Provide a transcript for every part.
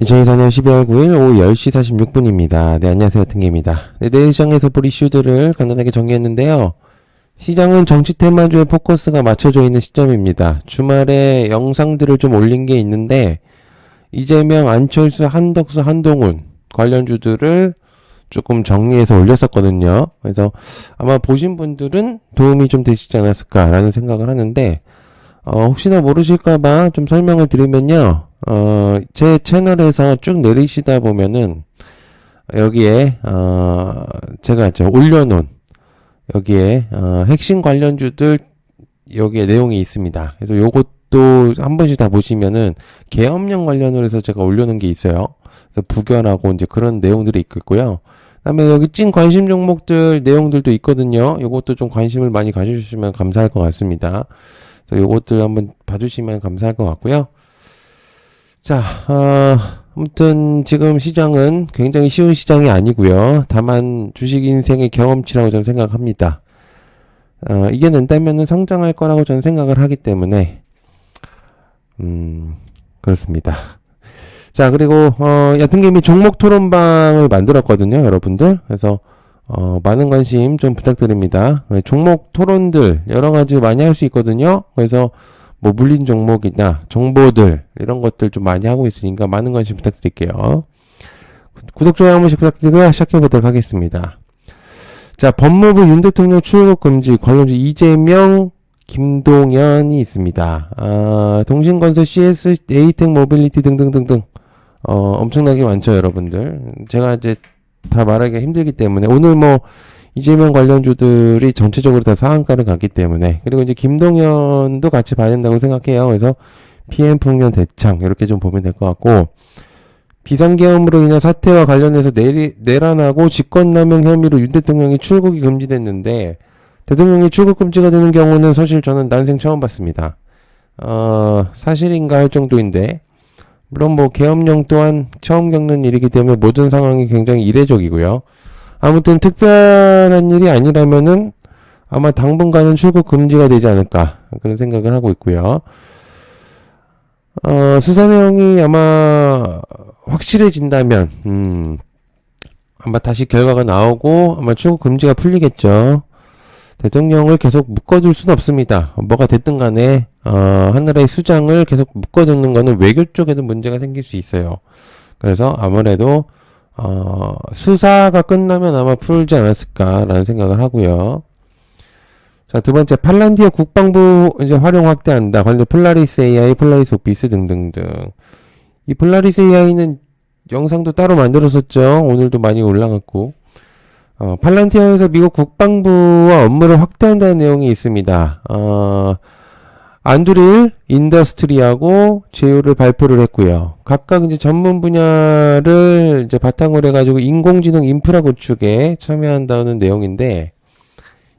2024년 12월 9일 오후 10시 46분입니다. 네, 안녕하세요. 등계입니다. 네, 내일 시장에서 볼 이슈들을 간단하게 정리했는데요. 시장은 정치 테마주에 포커스가 맞춰져 있는 시점입니다. 주말에 영상들을 좀 올린 게 있는데, 이재명, 안철수, 한덕수, 한동훈 관련주들을 조금 정리해서 올렸었거든요. 그래서 아마 보신 분들은 도움이 좀 되시지 않았을까라는 생각을 하는데, 어, 혹시나 모르실까봐 좀 설명을 드리면요. 어, 제 채널에서 쭉 내리시다 보면은, 여기에, 어, 제가 이제 올려놓은, 여기에, 어, 핵심 관련주들, 여기에 내용이 있습니다. 그래서 요것도 한 번씩 다 보시면은, 계엄령 관련으로 해서 제가 올려놓은 게 있어요. 그래서 부결하고 이제 그런 내용들이 있겠고요. 그다음에 여기 찐 관심 종목들 내용들도 있거든요. 요것도 좀 관심을 많이 가져주시면 감사할 것 같습니다. 요것들 한번 봐주시면 감사할 것 같고요. 자, 어, 아무튼 지금 시장은 굉장히 쉬운 시장이 아니고요. 다만 주식 인생의 경험치라고 저는 생각합니다. 어, 이겨낸다면은 성장할 거라고 저는 생각을 하기 때문에 음, 그렇습니다. 자, 그리고 어, 얕은개미 종목 토론방을 만들었거든요, 여러분들. 그래서 어, 많은 관심 좀 부탁드립니다. 네, 종목 토론들 여러 가지 많이 할 수 있거든요. 그래서 뭐 물린 종목이나 정보들 이런 것들 좀 많이 하고 있으니까 많은 관심 부탁드릴게요. 구독 좋아요 한 번씩 부탁드리고요. 시작해 보도록 하겠습니다. 자, 법무부 윤 대통령 출국 금지 관련주 이재명 김동연이 있습니다. 아, 동신건설 CS, 에이텍 모빌리티 등등등등 어, 엄청나게 많죠, 여러분들. 제가 이제 다 말하기가 힘들기 때문에 오늘 뭐 이재명 관련주들이 전체적으로 다 상한가를 갔기 때문에 그리고 이제 김동연도 같이 봐야 된다고 생각해요. 그래서 PM 풍년 대창 이렇게 좀 보면 될 것 같고 비상계엄으로 인한 사태와 관련해서 내리, 내란하고 직권남용 혐의로 윤 대통령이 출국이 금지됐는데 대통령이 출국 금지가 되는 경우는 사실 저는 난생 처음 봤습니다. 어, 사실인가 할 정도인데 물론 뭐 계엄령 또한 처음 겪는 일이기 때문에 모든 상황이 굉장히 이례적이고요. 아무튼 특별한 일이 아니라면은 아마 당분간은 출국 금지가 되지 않을까 그런 생각을 하고 있고요. 어, 수사 내용이 아마 확실해진다면 음, 아마 다시 결과가 나오고 아마 출국 금지가 풀리겠죠. 대통령을 계속 묶어둘 수는 없습니다. 뭐가 됐든 간에 어, 하나라의 수장을 계속 묶어두는 거는 외교 쪽에도 문제가 생길 수 있어요. 그래서 아무래도 어, 수사가 끝나면 아마 풀지 않았을까라는 생각을 하고요. 자, 두 번째, 팔란디아 국방부 이제 활용 확대한다. 관련 폴라리스 AI, 폴라리스 오피스 등등등. 이 폴라리스 AI는 영상도 따로 만들었었죠. 오늘도 많이 올라갔고. 어, 팔란티아에서 미국 국방부와 업무를 확대한다는 내용이 있습니다. 어, 안드릴 인더스트리하고 제휴를 발표를 했고요. 각각 이제 전문 분야를 이제 바탕으로 해가지고 인공지능 인프라 구축에 참여한다는 내용인데,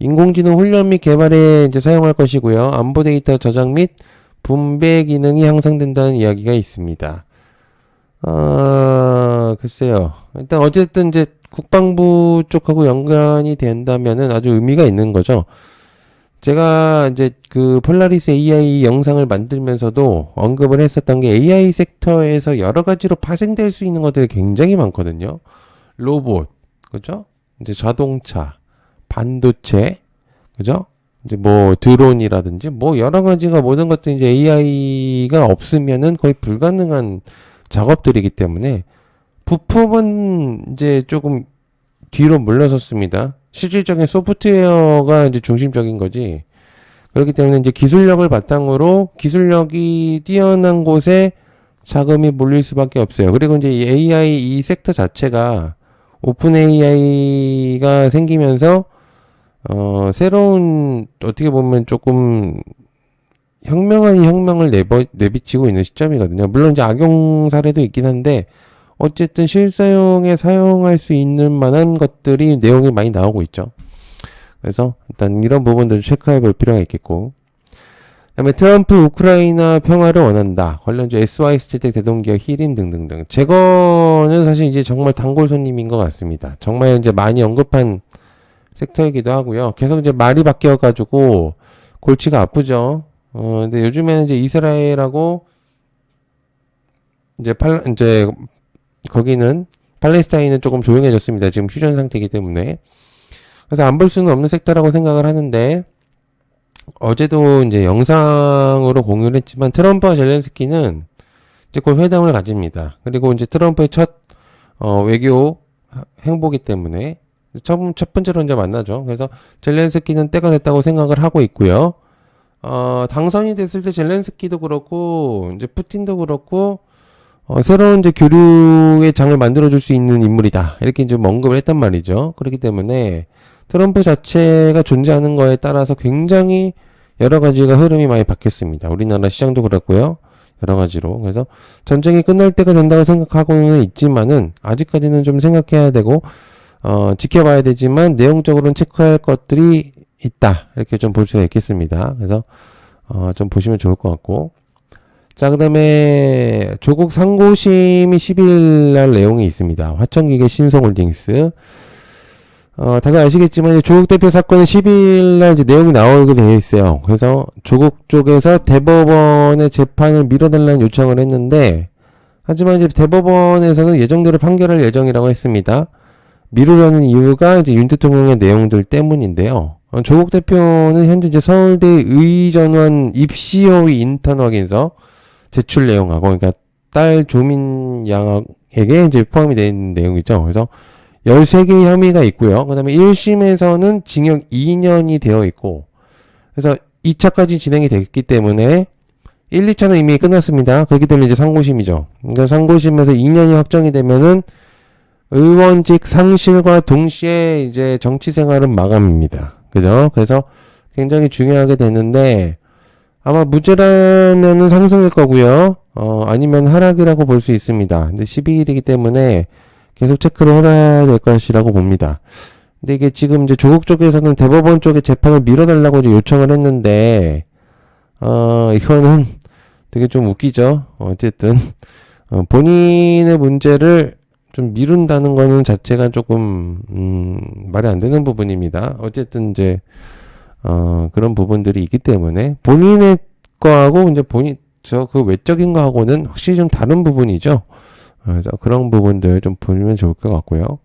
인공지능 훈련 및 개발에 이제 사용할 것이고요. 안보 데이터 저장 및 분배 기능이 향상된다는 이야기가 있습니다. 어, 글쎄요. 일단 어쨌든 이제 국방부 쪽하고 연관이 된다면은 아주 의미가 있는 거죠. 제가 이제 그 폴라리스 AI 영상을 만들면서도 언급을 했었던 게 AI 섹터에서 여러 가지로 파생될 수 있는 것들이 굉장히 많거든요. 로봇, 그죠? 이제 자동차, 반도체, 그죠? 이제 뭐 드론이라든지 뭐 여러 가지가 모든 것들이 이제 AI가 없으면은 거의 불가능한 작업들이기 때문에 부품은 이제 조금 뒤로 물러섰습니다. 실질적인 소프트웨어가 이제 중심적인 거지. 그렇기 때문에 이제 기술력을 바탕으로 기술력이 뛰어난 곳에 자금이 몰릴 수밖에 없어요. 그리고 이제 이 AI 이 섹터 자체가 오픈 AI가 생기면서 어 새로운 어떻게 보면 조금 혁명한 혁명을 내버, 내비치고 있는 시점이거든요. 물론 이제 악용 사례도 있긴 한데 어쨌든 실사용에 사용할 수 있는 만한 것들이 내용이 많이 나오고 있죠. 그래서 일단 이런 부분들 체크해 볼 필요가 있겠고. 그다음에 트럼프 우크라이나 평화를 원한다. 관련주 SY 스틸텍 대동기업 히림 등등등. 제거는 사실 이제 정말 단골 손님인 것 같습니다. 정말 이제 많이 언급한 섹터이기도 하고요. 계속 이제 말이 바뀌어가지고 골치가 아프죠. 어, 근데 요즘에는 이제 이스라엘하고 이제 팔 이제 거기는 팔레스타인은 조금 조용해졌습니다. 지금 휴전 상태이기 때문에 그래서 안 볼 수는 없는 섹터라고 생각을 하는데 어제도 이제 영상으로 공유를 했지만 트럼프와 젤렌스키는 이제 곧 회담을 가집니다. 그리고 이제 트럼프의 첫 어, 외교 행보기 때문에 첫, 첫 번째로 이제 만나죠. 그래서 젤렌스키는 때가 됐다고 생각을 하고 있고요. 어, 당선이 됐을 때 젤렌스키도 그렇고 이제 푸틴도 그렇고 어, 새로운 이제 교류의 장을 만들어줄 수 있는 인물이다. 이렇게 이제 언급을 했단 말이죠. 그렇기 때문에 트럼프 자체가 존재하는 거에 따라서 굉장히 여러 가지가 흐름이 많이 바뀌었습니다. 우리나라 시장도 그렇고요. 여러 가지로. 그래서 전쟁이 끝날 때가 된다고 생각하고는 있지만은 아직까지는 좀 생각해야 되고 어, 지켜봐야 되지만 내용적으로는 체크할 것들이 있다. 이렇게 좀 볼 수가 있겠습니다. 그래서 어, 좀 보시면 좋을 것 같고. 자, 그 다음에 조국 상고심이 10일 날 내용이 있습니다. 화천기계 신성홀딩스. 어, 다들 아시겠지만 조국 대표 사건은 10일 날 이제 내용이 나오게 되어 있어요. 그래서 조국 쪽에서 대법원의 재판을 미뤄달라는 요청을 했는데 하지만 이제 대법원에서는 예정대로 판결할 예정이라고 했습니다. 미루려는 이유가 이제 윤 대통령의 내용들 때문인데요. 어, 조국 대표는 현재 이제 서울대 의전원 입시허위 인턴 확인서 제출 내용하고 그러니까 딸 조민 양에게 이제 포함이 있는 내용이죠. 그래서 13개의 혐의가 있고요. 그 다음에 1심에서는 징역 2년이 되어 있고, 그래서 2차까지 진행이 됐기 때문에 1, 2차는 이미 끝났습니다. 그렇기 때문에 이제 상고심이죠. 그러니까 상고심에서 2년이 확정이 되면은 의원직 상실과 동시에 이제 정치 생활은 마감입니다. 그죠? 그래서 굉장히 중요하게 되는데, 아마 무죄라면은 상승일 거고요. 어, 아니면 하락이라고 볼 수 있습니다. 근데 12일이기 때문에 계속 체크를 해놔야 될 것이라고 봅니다. 근데 이게 지금 이제 조국 쪽에서는 대법원 쪽에 재판을 밀어달라고 이제 요청을 했는데, 어, 이거는 되게 좀 웃기죠. 어쨌든, 어, 본인의 문제를 좀 미룬다는 거는 자체가 조금, 음, 말이 안 되는 부분입니다. 어쨌든 이제, 어, 그런 부분들이 있기 때문에 본인의 거하고 이제 본인, 저 그 외적인 거하고는 확실히 좀 다른 부분이죠. 그래서 그런 부분들 좀 보면 좋을 것 같고요.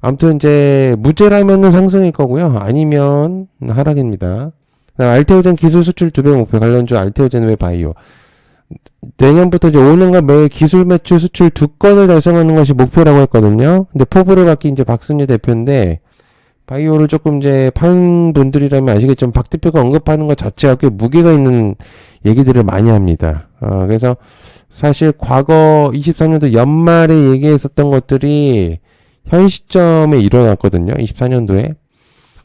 아무튼 이제 무죄라면은 상승일 거고요. 아니면 하락입니다. 알테오젠 기술 수출 두 배 목표 관련주 알테오젠 왜 바이오. 내년부터 이제 5년간 매 기술 매출 수출 두 건을 달성하는 것이 목표라고 했거든요. 근데 포부를 받기 이제 박순희 대표인데 바이오를 조금 이제 판 분들이라면 아시겠지만 박 대표가 언급하는 것 자체가 꽤 무게가 있는 얘기들을 많이 합니다. 어, 그래서 사실 과거 23년도 연말에 얘기했었던 것들이 현 시점에 일어났거든요. 24년도에.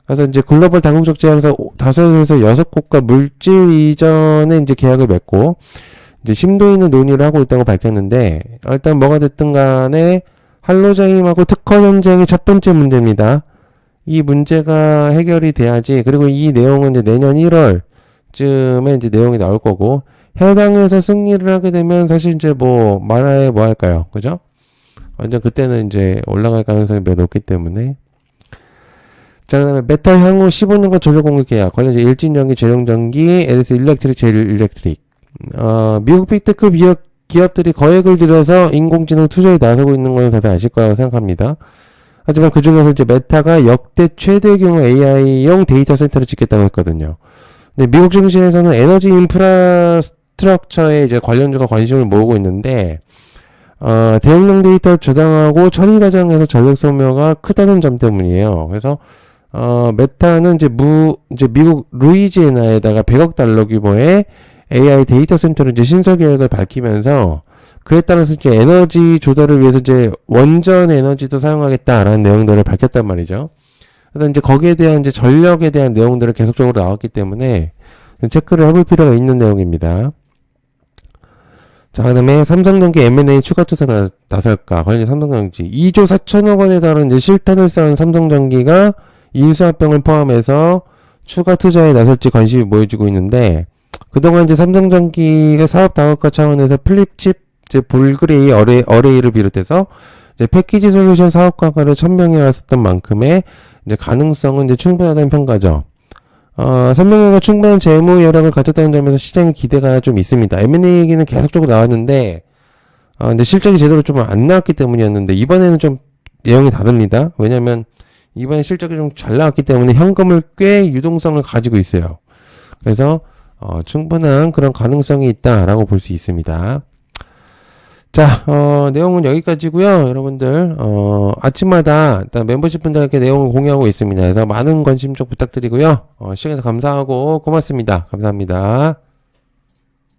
그래서 이제 글로벌 다국적 제약사 다섯에서 여섯 곳과 물질 이전에 이제 계약을 맺고 이제 심도 있는 논의를 하고 있다고 밝혔는데 일단 뭐가 됐든 간에 한로자임하고 특허 전쟁이 첫 번째 문제입니다. 이 문제가 해결이 돼야지 그리고 이 내용은 이제 내년 1월쯤에 이제 내용이 나올 거고 해당에서 승리를 하게 되면 사실 이제 뭐 말하에 뭐 할까요? 그죠? 완전 그때는 이제 올라갈 가능성이 매우 높기 때문에 자, 그 다음에 메타 향후 15년간 전력 공급 계약 관련 일진전기, 제용전기, LS 일렉트릭, 제일 일렉트릭 어, 미국 빅테크 기업, 기업들이 거액을 들여서 인공지능 투자에 나서고 있는 건 다들 아실 거라고 생각합니다. 하지만 그 중에서 이제 메타가 역대 최대 규모 AI용 데이터 센터를 짓겠다고 했거든요. 근데 미국 증시에서는 에너지 인프라스트럭처에 이제 관련주가 관심을 모으고 있는데, 어, 대용량 데이터 저장하고 처리 과정에서 전력 소모가 크다는 점 때문이에요. 그래서, 어, 메타는 이제 무, 이제 미국 루이지애나에다가 100억 달러 규모의 AI 데이터 센터를 이제 신설 계획을 밝히면서 그에 따라서 이제 에너지 조달을 위해서 이제 원전 에너지도 사용하겠다라는 내용들을 밝혔단 말이죠. 그래서 이제 거기에 대한 이제 전력에 대한 내용들을 계속적으로 나왔기 때문에 체크를 해볼 필요가 있는 내용입니다. 자, 그 다음에 삼성전기 M&A 추가 투자 나, 나설까? 관련 삼성전기 2조 4천억 원에 달하는 이제 실탄을 쌓은 삼성전기가 인수합병을 포함해서 추가 투자에 나설지 관심이 모여지고 있는데 그동안 이제 삼성전기가 사업 다각화 차원에서 플립칩, 이제 볼그레이 어레, 어레이를 비롯해서 이제 패키지 솔루션 사업 과가를 천명해 왔었던 만큼의 이제 가능성은 이제 충분하다는 평가죠. 어, 삼성전기가 충분한 재무 여력을 가졌다는 점에서 시장의 기대가 좀 있습니다. M&A 얘기는 계속적으로 나왔는데, 아, 근데 실적이 제대로 좀 안 나왔기 때문이었는데 이번에는 좀 내용이 다릅니다. 왜냐면 이번에 실적이 좀 잘 나왔기 때문에 현금을 꽤 유동성을 가지고 있어요. 그래서 어, 충분한 그런 가능성이 있다라고 볼 수 있습니다. 자, 어, 내용은 여기까지고요. 여러분들 어, 아침마다 일단 멤버십 분들에게 내용을 공유하고 있습니다. 그래서 많은 관심 좀 부탁드리고요. 어, 시간에서 감사하고 고맙습니다. 감사합니다.